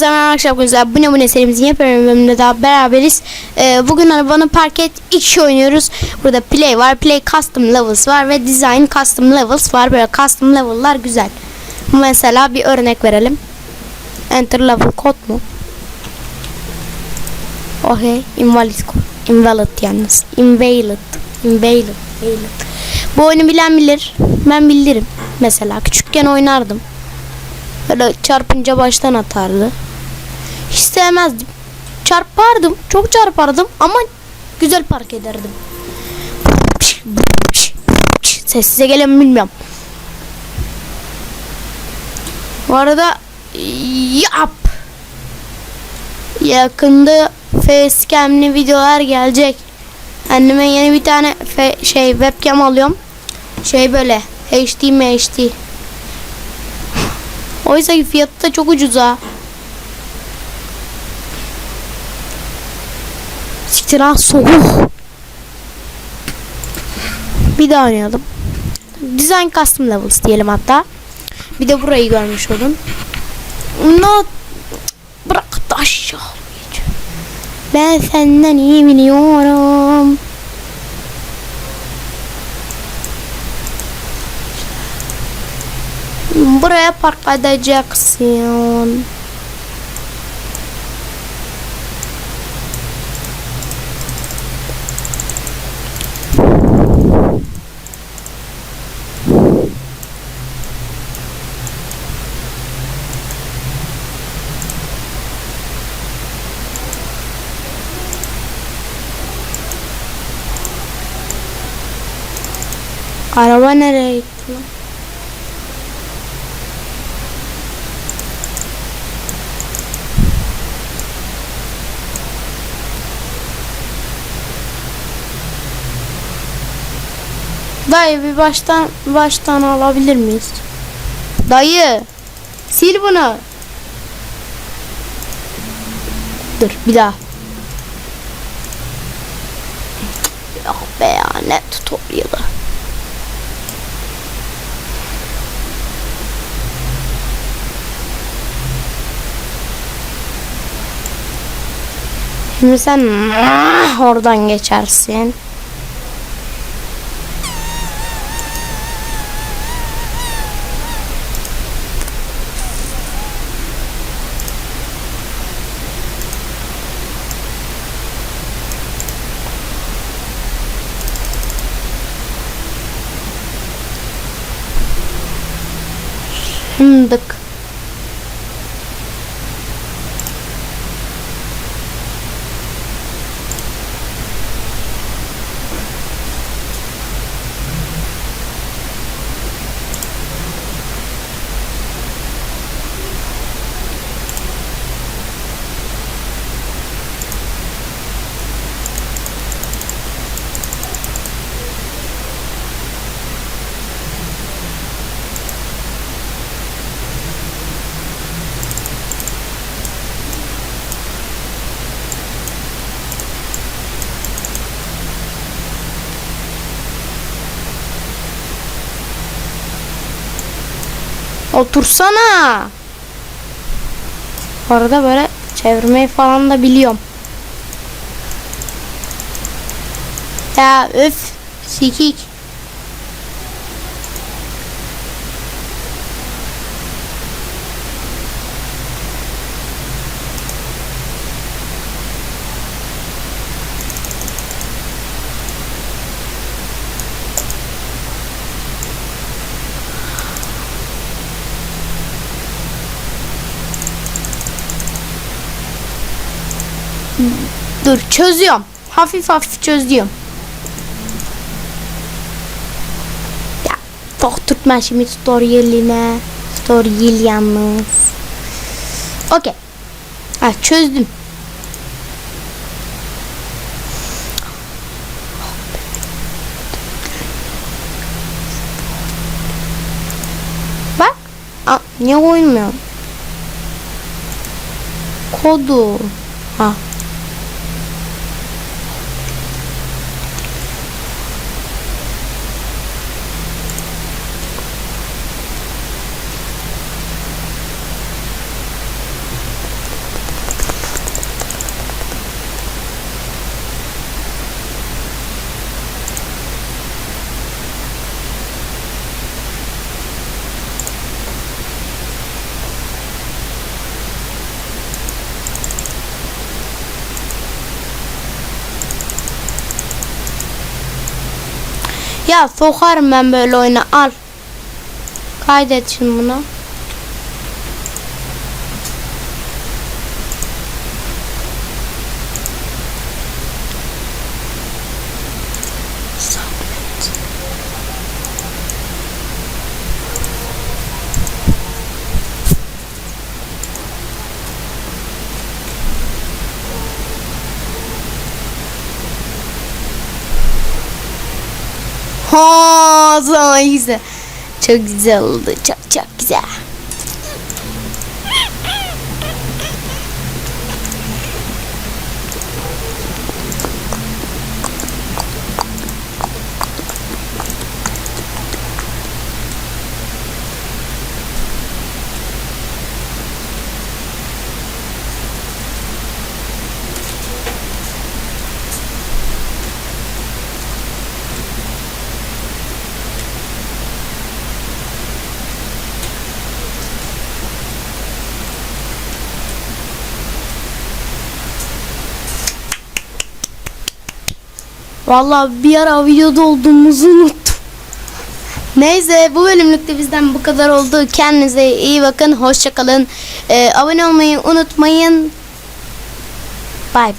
Hepinize merhaba arkadaşlar. Güzel. Bu ne bu ne serimizin yepyeni bölümünde daha beraberiz. Ee, bugün arabanı park et 2 oynuyoruz. Burada play var. Play custom levels var ve design custom levels var. Böyle custom level'lar güzel. Mesela bir örnek verelim. Enter level code mu? Okay. Invalid code. Invalid yalnız. Invalid. Invalid. Invalid. Bu oyunu bilen bilir. Ben bilirim. Mesela küçükken oynardım. Böyle çarpınca baştan atardı. Hiç sevmezdim. Çarpardım. Çok çarpardım ama güzel park ederdim. Sessize gelen bilmiyorum. Bu arada yap. Yakında facecam'li videolar gelecek. Anneme yeni bir tane şey webcam alıyorum. Şey böyle HD mi HD. Oysa ki fiyatı da çok ucuz ha. Siktir ha soğuk. Bir daha oynayalım. Design Custom Levels diyelim hatta. Bir de burayı görmüş olun. No, bırak da. Ben senden iyi biliyorum. Buraya park edeceksin. Araba nereye gitti lan? Dayı bir baştan baştan alabilir miyiz? Dayı sil bunu. Dur bir daha. Yok be ya ne tutorial'ı. Şimdi sen oradan geçersin. Fındık. Otursana. Bu arada böyle çevirmeyi falan da biliyorum. Ya öf sikik. Dur çözüyorum. Hafif hafif çözüyorum. Ya çok tutma şimdi tutorialine. Tutorial yalnız. Okey. Ha çözdüm. Bak. Aa, niye koymuyor? Kodu. Ha. Ya sokarım ben böyle oyuna al. Kaydet şimdi bunu. Ha, güzel. Çok güzel oldu. Çok çok güzel. Vallahi bir ara videoda olduğumuzu unuttum. Neyse bu bölümlük de bizden bu kadar oldu. Kendinize iyi bakın. Hoşçakalın. Ee, abone olmayı unutmayın. Bay bay.